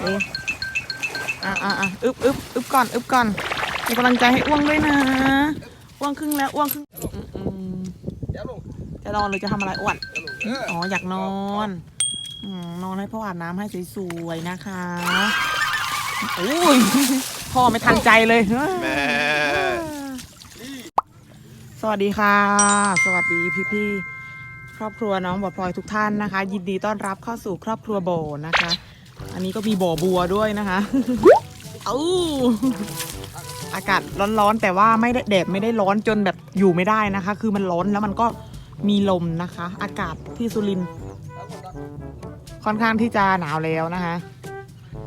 เอ๊ะอะอะอะอึบอึบอึบก่อนอึบก่อนเป็นกำลังใจให้อ้วงด้วยนะอ้วงครึ่งแล้วอ้วงครึ่งอืมอืมเดี๋ยวลงจะนอนหรือจะทำอะไรอ้วนเดี๋ยวลงเอออ๋ออยากนอนอืมนอนให้พ่ออาบน้ำให้สวยๆนะคะโอ้ยพ่อไม่ทันใจเลยแม่สวัสดีค่ะ สวัสดีพี่ๆครอบครัวน้องบัวพลอยทุกท่านนะคะ ยินดีต้อนรับเข้าสู่ครอบครัวโบนะคะ อันนี้ก็มีบ่อบัวด้วยนะคะเอ้าอากาศร้อนๆ แต่ว่าไม่ได้แดดไม่ได้ร้อนจนแบบอยู่ไม่ได้นะคะ คือมันร้อนแล้วมันก็มีลมนะคะ อากาศที่สุรินค่อนข้างที่จะหนาวแล้วนะคะ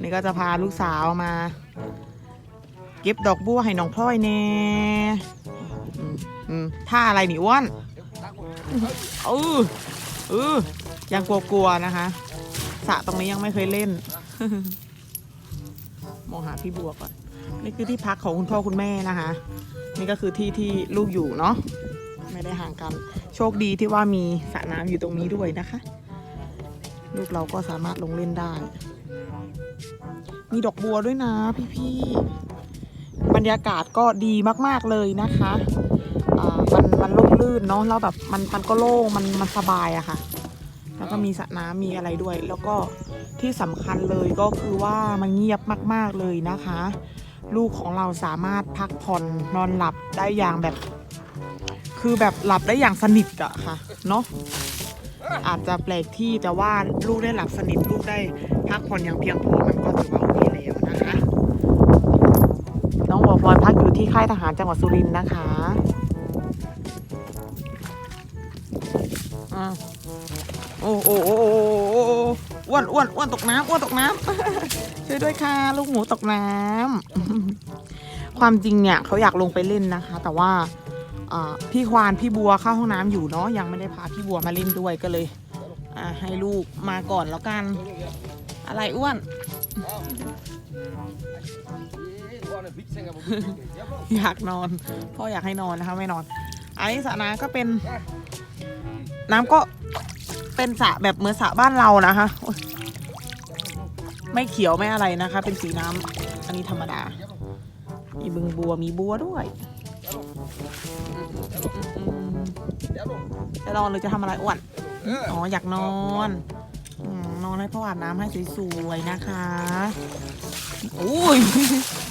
นี่ก็จะพาลูกสาวมา เก็บดอกบัวให้น้องพลอยแน่ท่าอะไรนี่อ้วนเออเออยังกลัวๆนะคะ สระตรงนี้ยังไม่เคยเล่น มองหาพี่บัวก่อน นี่คือที่พักของคุณพ่อคุณแม่นะคะ นี่ก็คือที่ที่ลูกอยู่เนาะ ไม่ได้ห่างกัน โชคดีที่ว่ามีสระน้ำอยู่ตรงนี้ด้วยนะคะ ลูกเราก็สามารถลงเล่นได้ มีดอกบัวด้วยนะพี่ๆ บรรยากาศก็ดีมากๆเลยนะคะมันมันร่มรื่นเนาะแล้วแบบมันมันก็โล่งมันมันสบายอะค่ะ แล้วก็มีสระน้ำมีอะไรด้วย แล้วก็ที่สำคัญเลยก็คือว่ามันเงียบมาก ๆเลยนะคะ ลูกของเราสามารถพักผ่อนนอนหลับได้อย่างแบบ คือแบบหลับได้อย่างสนิทอะค่ะเนาะอาจจะแปลกที่แต่ว่าลูกได้หลับสนิทลูกได้พักผ่อนอย่างเพียงพอมันก็ถือว่าโอเคแล้วนะคะน้องบัวพลอยพักอยู่ที่ค่ายทหารจังหวัดสุรินทร์นะคะอ่า อ้โอ้โอ้อ้วนอ้วนอ้วนตกน้ำอ้วนตกน้ำช่วยด้วยค่ะลูกหมูตกน้ำความจริงเนี่ยเขาอยากลงไปเล่นนะคะ แต่ว่าพี่ควานพี่บัวเข้าห้องน้ำอยู่เนาะยังไม่ได้พาพี่บัวมาเล่นด้วยก็เลยให้ลูกมาก่อนแล้วกัน อะไรอ้วนอยากนอนพ่ออยากให้นอนนะคะไม่นอนอันนี้สระน้ำก็เป็น น้ำก็ เป็นสระแบบเหมือนสระบ้านเรานะคะไม่เขียวไม่อะไรนะคะ เป็นสีน้ำอันนี้ธรรมดา มีบึงบัวมีบัวด้วยจะนอนหรือจะทำอะไรอ้วนอ๋ออยากนอนอนอนให้พ่ออาบน้ำให้สวยๆนะคะโอ้ย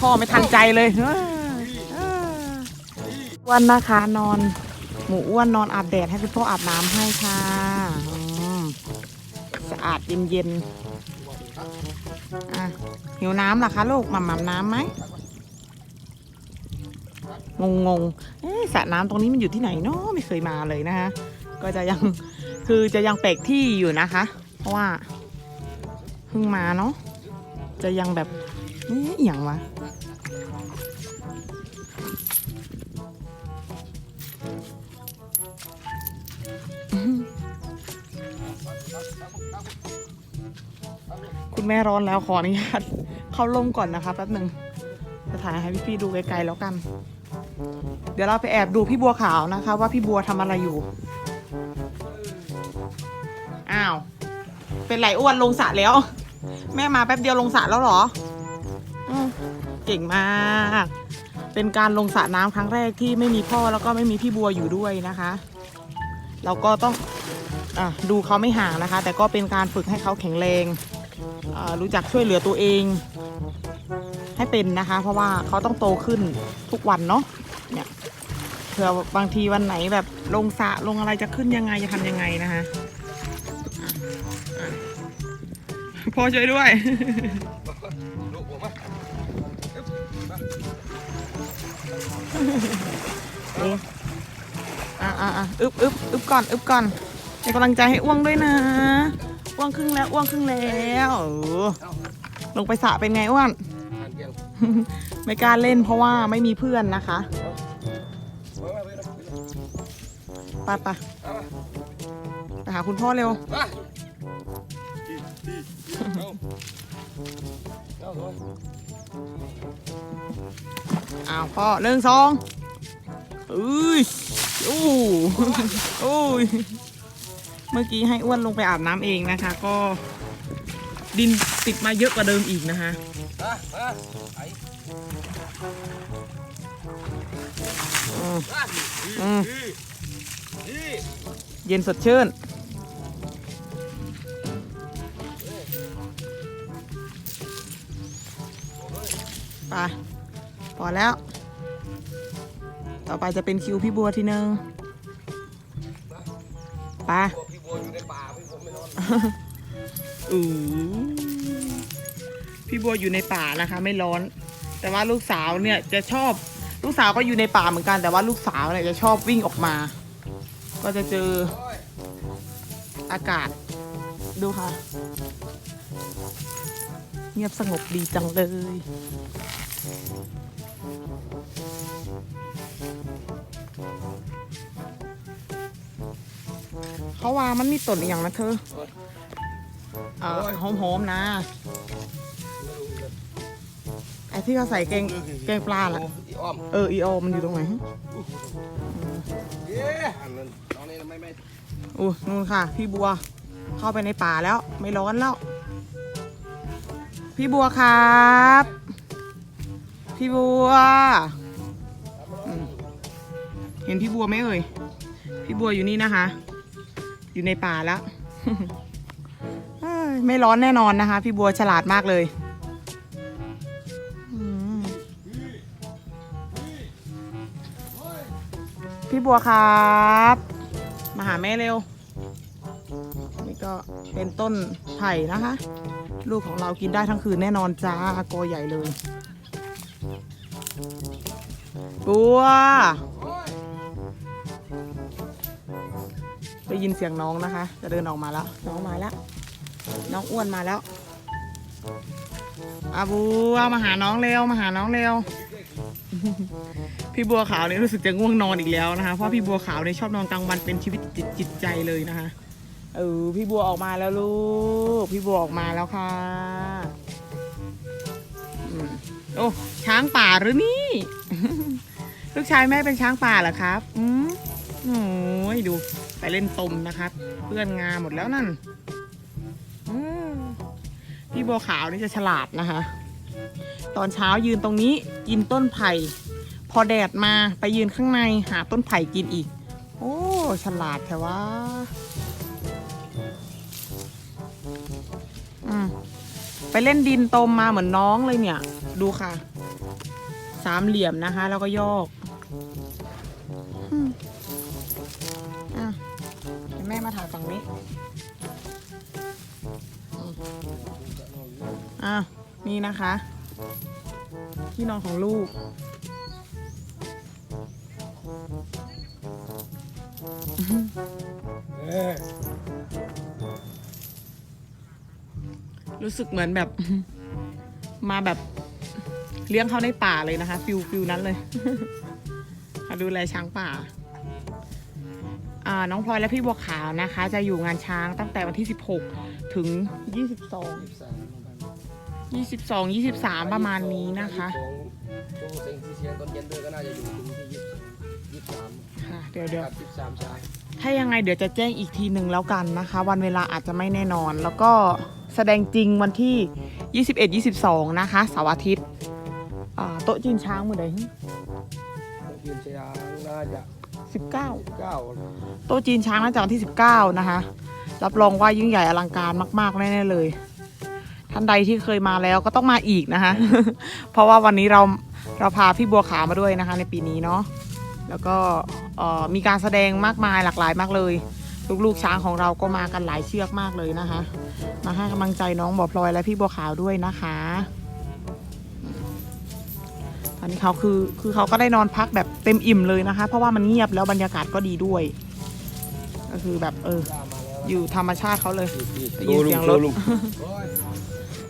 พ่อไม่ทันใจเลยอ้วนนะคะนอน หมูอ้วนนอนอาบแดดให้คุณพ่ออาบน้ำให้ค่ะ สะอาดเย็นๆอะหิวน้ำเหรอคะลูกหม่ำหม่ำน้ำไหมงงงๆเอ๊ะสระน้ำตรงนี้มันอยู่ที่ไหนเนาะไม่เคยมาเลยนะคะก็จะยังคือจะยังแปลกที่อยู่นะคะ เพราะว่าเพิ่งมาเนาะจะยังแบบเอ๊ะอย่างวะ คุณแม่ร้อนแล้วขออนุญาตเข้าร่มก่อนนะคะแป๊บหนึ่งจะถ่ายให้พี่ๆดูไกลๆแล้วกัน เดี๋ยวเราไปแอบดูพี่บัวขาวนะคะ ว่าพี่บัวทำอะไรอยู่ อ้าว เป็นไหลอ้วนลงสระแล้ว แม่มาแป๊บเดียวลงสระแล้วเหรออเก่งมาก เป็นการลงสระน้ำครั้งแรกที่ไม่มีพ่อแล้วก็ไม่มีพี่บัวอยู่ด้วยนะคะ เราก็ต้อง ดูเขาไม่ห่างนะคะ แต่ก็เป็นการฝึกให้เขาแข็งแรง รู้จักช่วยเหลือตัวเอง ให้เป็นนะคะ เพราะว่าเขาต้องโตขึ้นทุกวันเนาะเนี่ยเผื่อบางทีวันไหนแบบลงสะลงอะไรจะขึ้นยังไงจะทำยังไงนะคะพ่อช่วยด้วยอะอะอะอึบอึบอึบก่อนอึบก่อน เป็นกำลังใจให้อ้วงด้วยนะ อ้วงครึ่งแล้วอ้วงครึ่งแล้วเออลงไปสระเป็นไงอ้วน ไม่กล้าเล่นเพราะว่าไม่มีเพื่อนนะคะมามาไปเลยไปไปไปหาคุณพ่อเร็วมาดีดีเอาเอาเอาอ้าวพ่องสองอุ้ยอู้อู้ย เมื่อกี้ให้อ้วนลงไปอาบน้ำเองนะคะ ก็ดินติดมาเยอะกว่าเดิมอีกนะคะ อืมเย็นสดชื่น ไป พอแล้ว ต่อไปจะเป็นคิวพี่บัวทีนึงไป พี่บัวอยู่ในป่านะคะ ไม่ร้อน แต่ว่าลูกสาวเนี่ยจะชอบลูกสาวก็อยู่ในป่าเหมือนกัน แต่ว่าลูกสาวเนี่ยจะชอบวิ่งออกมา ก็จะเจออากาศดูค่ะ เงียบสงบดีจังเลย เขาว่ามันมีต้นอย่างนะเธอ เออหอมๆนะไอ้ที่เขาใส่แกงแกงปลาล่ะโอ้อีอ้อมเอออีโอมันอยู่ตรงไหนเย้อันนั้นน้องนี่ไม่ไม่อู้นู่นค่ะ พี่บัว เข้าไปในป่าแล้ว ไม่ร้อนแล้ว พี่บัวครับ พี่บัวอืมเห็นพี่บัวไหมเอ่ย พี่บัวอยู่นี่นะคะ อยู่ในป่าแล้วเอ้ย ไม่ร้อนแน่นอนนะคะ พี่บัวฉลาดมากเลยพี่บัวครับ มาหาแม่เร็ว นี่ก็เป็นต้นไผ่นะคะ ลูกของเรากินได้ทั้งคืนแน่นอนจ้ากอใหญ่เลย บัว ได้ยินเสียงน้องนะคะ จะเดินออกมาแล้ว น้องมาแล้ว น้องอ้วนมาแล้วอาบัวมาหาน้องเร็วมาหาน้องเร็ว พี่บัวขาวเนี่ยรู้สึกจะง่วงนอนอีกแล้วนะคะ เพราะพี่บัวขาวเนี่ยชอบนอนกลางวันเป็นชีวิตจิตจิตใจเลยนะคะเออพี่บัวออกมาแล้วลูก พี่บัวออกมาแล้วค่ะโอ้ช้างป่าหรือนี่ ลูกชายแม่เป็นช้างป่าเหรอครับ อืมโอ้ยดูไปเล่นตมนะครับ เพื่อนงาหมดแล้วนั่น พี่บัวขาวนี่จะฉลาดนะคะ ตอนเช้ายืนตรงนี้กินต้นไผ่ พอแดดมาไปยืนข้างในหาต้นไผ่กินอีก โอ้ ฉลาดแท้ว่าอืมไปเล่นดินตมมาเหมือนน้องเลยเนี่ย ดูค่ะ สามเหลี่ยมนะคะ แล้วก็โยก นี่นะคะ ที่นอนของลูก รู้สึกเหมือนแบบ มาแบบเลี้ยงเขาในป่าเลยนะคะ ฟิลฟิลนั้นเลยมาดูแลช้างป่าอ่าน้องพลอยและพี่บัวขาวนะคะ จะอยู่งานช้างตั้งแต่วันที่ 16 ถึง 22 ยี่สิบสาม22 23ประมาณนี้นะคะช่วงเสียงเสียงตอนเย็นด้วยก็น่าจะอยู่ถึงที่ยี่สิบยี่สิบสามค่ะเดี๋ยวเดี๋ยวกับยี่สิบสามชายถ้ายังไงเดี๋ยวจะแจ้งอีกทีหนึ่งแล้วกันนะคะ วันเวลาอาจจะไม่แน่นอน แล้วก็แสดงจริงวันที่ 21 22 นะคะเสาร์อาทิตย์อ่าโต๊ะจีนช้างมือใดต้องยืนเชียงน่าจะ 19สิบเก้าโต๊ะจีนช้างน่าจะวันที่ 19 นะคะ รับรองว่ายิ่งใหญ่อลังการมาก ๆ แน่ ๆ เลย ท่านใดที่เคยมาแล้วก็ต้องมาอีกนะคะ เพราะว่าวันนี้เราเราพาพี่บัวขาวมาด้วยนะคะ ในปีนี้เนาะแล้วก็เอ่อมีการแสดงมากมายหลากหลายมากเลย ลูกๆช้างของเราก็มากันหลายเชือกมากเลยนะคะ มาให้กำลังใจน้องบ่อพลอยและพี่บัวขาวด้วยนะคะตอนนี้เขาคือคือเขาก็ได้นอนพักแบบเต็มอิ่มเลยนะคะ เพราะว่ามันเงียบแล้วบรรยากาศก็ดีด้วย ก็คือแบบเออย่ามาแล้ว อยู่ธรรมชาติเขาเลยได้ดูยินลุเสียงงรถดูลุงโอ้ย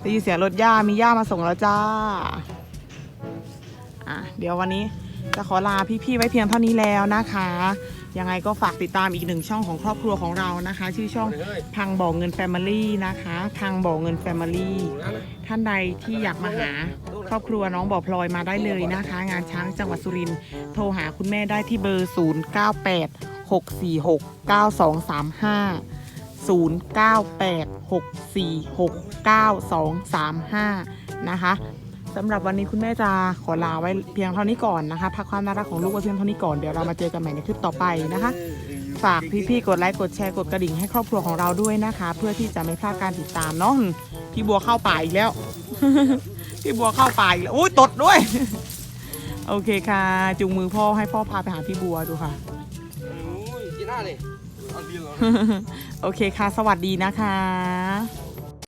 ได้ยินเสียงรถย่ามีย่ามาส่งแล้วจ้าอะเดี๋ยววันนี้จะขอลาพี่ๆไว้เพียงเท่านี้แล้วนะคะ ยังไงก็ฝากติดตามอีกหนึ่งช่องของครอบครัวของเรานะคะ ชื่อช่องเฮ้ยพังบ่อเงินแฟมิลี่นะคะ พังบ่อเงินแฟมิลี่ดูนะนะท่านใดที่อยากมาหาครอบครัวน้องบ่อพลอยมาได้เลยนะคะ งานช้างจังหวัดสุรินทร์โทรหาคุณแม่ได้ที่เบอร์ 0 9 8 6 4 6 9 2 3 5 0986469235 นะคะสำหรับวันนี้คุณแม่จะขอลาไว้เพียงเท่านี้ก่อนนะคะพักความน่ารักของลูกไว้เพียงเท่านี้ก่อนเดี๋ยวเรามาเจอกันใหม่ในคลิปต่อไปนะคะ ฝากพี่ๆกดไลค์กดแชร์กดกระดิ่งให้ครอบครัวของเราด้วยนะคะ เพื่อที่จะไม่พลาดการติดตามเนาะพี่บัวเข้าป่าอีกแล้ว พี่บัวเข้าป่าอีกแล้วอุ้ยตดด้วย โอเคค่ะ จุงมือพ่อให้พ่อพาไปหาพี่บัวดูค่ะ โอ้ยจีน่าเลย โอเคค่ะ สวัสดีนะคะ